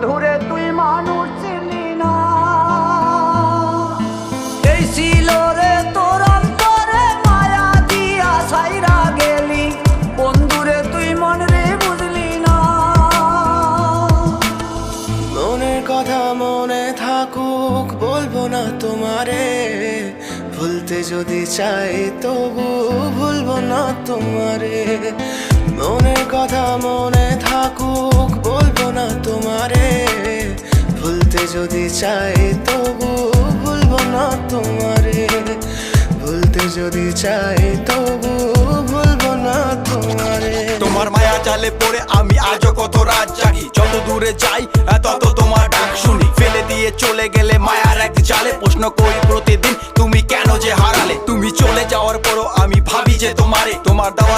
বন্ধুরে, তুই মানুষ চিনি না। এই ছিল রে মায়া দিয়া গেলি। বন্ধুরে, তুই না। মনের কথা মনে থাকুক না তোমারে। ভুলতে যদি চাই তবু ভুলব না তোমারে। মনের কথা মনে থাকুক যদি চাই তবু ভুলবো না তোমারে। ভুলতে যদি চাই তবু ভুলবো না তোমারে। তোমার মায়া জালে পড়ে আমি আজও কত রাত জাগি। যত দূরে যাই, তত তোমার ডাক শুনি। ফেলে দিয়ে চলে গেলে মায়ার এক জালে। প্রশ্ন করি প্রতিদিন, তুমি কেন যে হারালে? তুমি চলে যাওয়ার পরও আমি ভাবি যে তোমারে। তোমার দেওয়া